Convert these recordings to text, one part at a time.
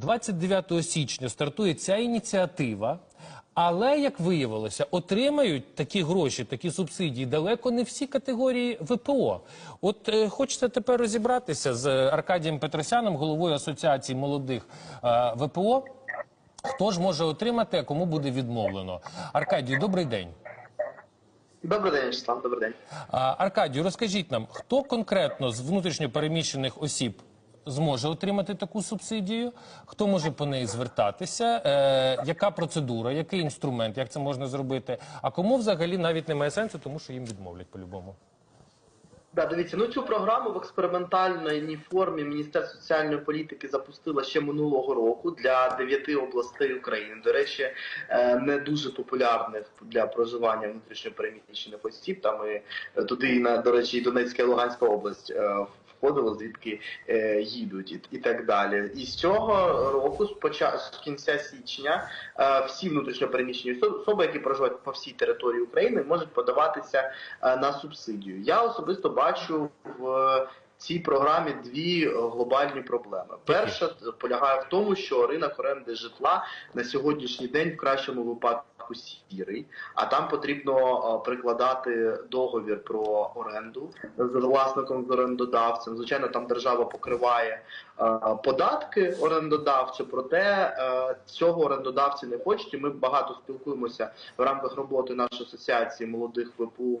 29 січня стартує ця ініціатива. Але як виявилося, отримають такі гроші, такі субсидії далеко не всі категорії ВПО. От е, хочеться тепер розібратися з Аркадієм Петросяном, головою асоціації молодих е, ВПО. Хто ж може отримати, а кому буде відмовлено? Аркадію, добрий день. Добрий день, Вячеслав, добрий день. А, Аркадію, розкажіть нам, хто конкретно з внутрішньопереміщених осіб зможе отримати таку субсидію? Хто може по неї звертатися? Е, яка процедура, який інструмент, як це можна зробити? А кому взагалі навіть немає сенсу, тому що їм відмовлять по-любому? Да, дивіться, ну цю програму в експериментальній формі Міністерство соціальної політики запустило ще минулого року для дев'яти областей України. До речі, е, не дуже популярних для проживання внутрішньопереміщених осіб. Там і туди, на до речі, і Донецька і Луганська область е, входило, звідки е, їдуть, і, і так далі. І з цього року, з поча- з кінця січня, е, всі внутрішньопереміщені осо- особи, які проживають по всій території України, можуть подаватися е, на субсидію. Я особисто бачу в цій програмі дві е, глобальні проблеми. Перша полягає в тому, що ринок оренди житла на сьогоднішній день в кращому випадку сірий, а там потрібно е, прикладати договір про оренду з власником з орендодавцем. Звичайно, там держава покриває е, податки орендодавцю, проте е, цього орендодавці не хочуть. І ми багато спілкуємося в рамках роботи нашої асоціації молодих ВПУ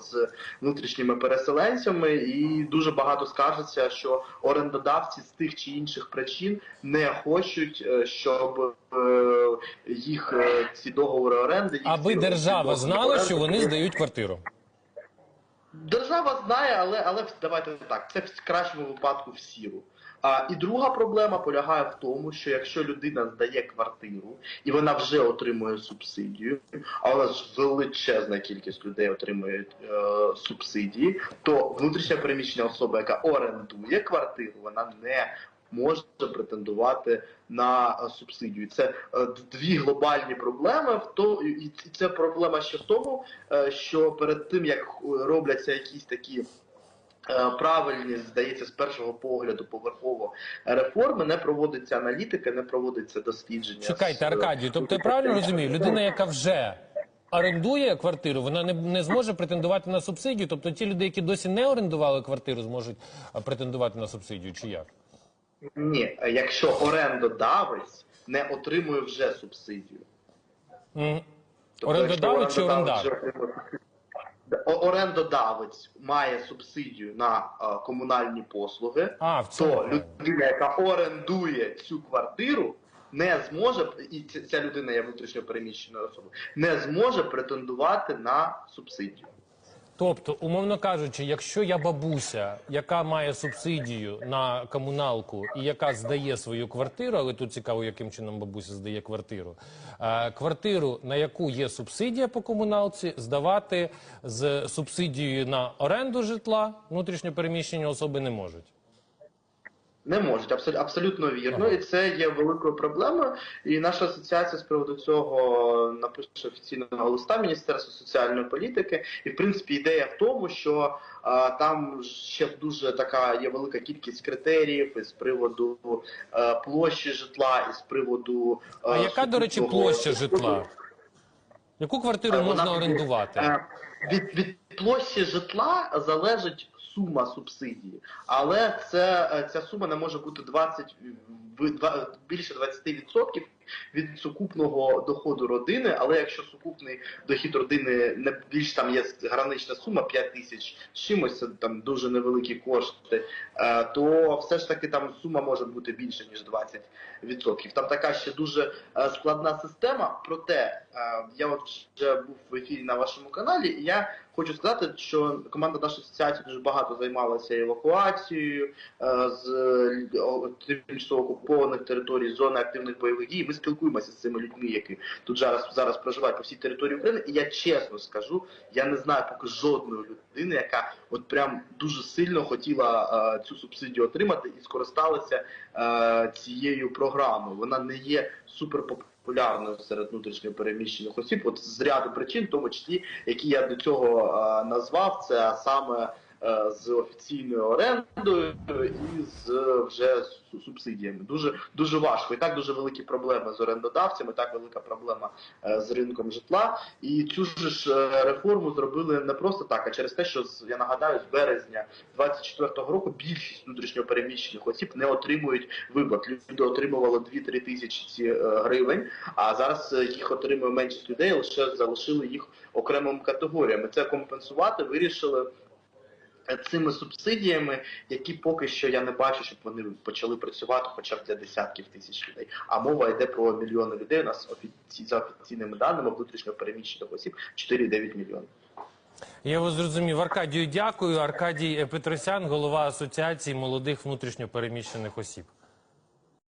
з внутрішніми переселенцями, і дуже багато скаржиться, що орендодавці з тих чи інших причин не хочуть, е, щоб е, їх е, ці договори оренди їх Аби ці- держава знала, що вони здають квартиру. Держава знає, але але давайте так. Це в кращому випадку в сіру. А і друга проблема полягає в тому, що якщо людина здає квартиру і вона вже отримує субсидію, а у нас величезна кількість людей отримує е, субсидії, то внутрішня переміщена особа, яка орендує квартиру, вона не може претендувати на е, субсидію. Це е, дві глобальні проблеми. В то і це проблема ще в тому, е, що перед тим як робляться якісь такі. Е, Правильні, здається, з першого погляду поверхово реформи не проводиться аналітика, не проводиться дослідження. Чекайте, з- Аркадію, тобто я правильно розумію, людина, яка вже орендує квартиру, вона не, не зможе претендувати на субсидію. Тобто ті люди, які досі не орендували квартиру, зможуть претендувати на субсидію, чи як? Ні, якщо орендодавець не отримує вже субсидію. Тобто, Орендодавець чи орендар? Орендодавець має субсидію на е, комунальні послуги, А, в то людина, яка орендує цю квартиру, не зможе, і ця- ця людина є внутрішньо переміщеною особою, не зможе претендувати на субсидію. Тобто, умовно кажучи, якщо я бабуся, яка має субсидію на комуналку і яка здає свою квартиру, але тут цікаво, яким чином бабуся здає квартиру. е, Квартиру, на яку є субсидія по комуналці, здавати з субсидією на оренду житла внутрішньопереміщення, особи не можуть. Не можуть, абсолютно, абсолютно вірно, і це є великою проблемою. І наша асоціація з приводу цього напише офіційного листа Міністерства соціальної політики. І в принципі ідея в тому, що а, там ще дуже така є велика кількість критеріїв із приводу е, площі житла, і з приводу е, А яка, до речі, площа житла? Яку квартиру Е, можна орендувати? Е, Від, від площі житла залежить сума субсидії, але це, е, ця сума не може бути 20, в- більше 20% від сукупного доходу родини. Але якщо сукупний дохід родини не більш там є гранична сума 5 тисяч чимось, там дуже невеликі кошти, е, то все ж таки там сума може бути більше ніж 20%. Там така ще дуже е, складна система. Проте е, я от вже був в ефірі на вашому каналі, і я хочу сказати, що команда нашої асоціації дуже багато займалася евакуацією з тимчасово окупованих територій, зони активних бойових дій. Ми спілкуємося з цими людьми, які тут зараз зараз проживають по всій території України. І я чесно скажу, я не знаю поки жодної людини, яка от прям дуже сильно хотіла е, цю субсидію отримати і скористалася е, цією програмою. Вона не є суперпопулярною серед внутрішньо переміщених осіб. От з ряду причин, в тому числі, які я до цього е, назвав, це саме з офіційною орендою і з е, вже субсидіями. Дуже дуже важко. І так дуже великі проблеми з орендодавцями, так велика проблема е, з ринком житла. І цю ж е, реформу зробили не просто так, а через те, що я нагадаю, з березня 24-го року більшість внутрішньопереміщених осіб не отримують виплат. Люди отримували 2-3 тисячі е, гривень, а зараз е, їх отримує меншість людей, лише залишили їх окремими категоріями. Це компенсувати вирішили. Е, Цими субсидіями, які поки що я не бачу, щоб вони почали працювати хоча б для десятків тисяч людей. А мова йде про мільйони людей. У нас офіці... за офіційними даними внутрішньо переміщених осіб 4,9 мільйонів. Я вас зрозумів. Аркадію, дякую. Аркадій Петросян, голова Асоціації молодих внутрішньо переміщених осіб.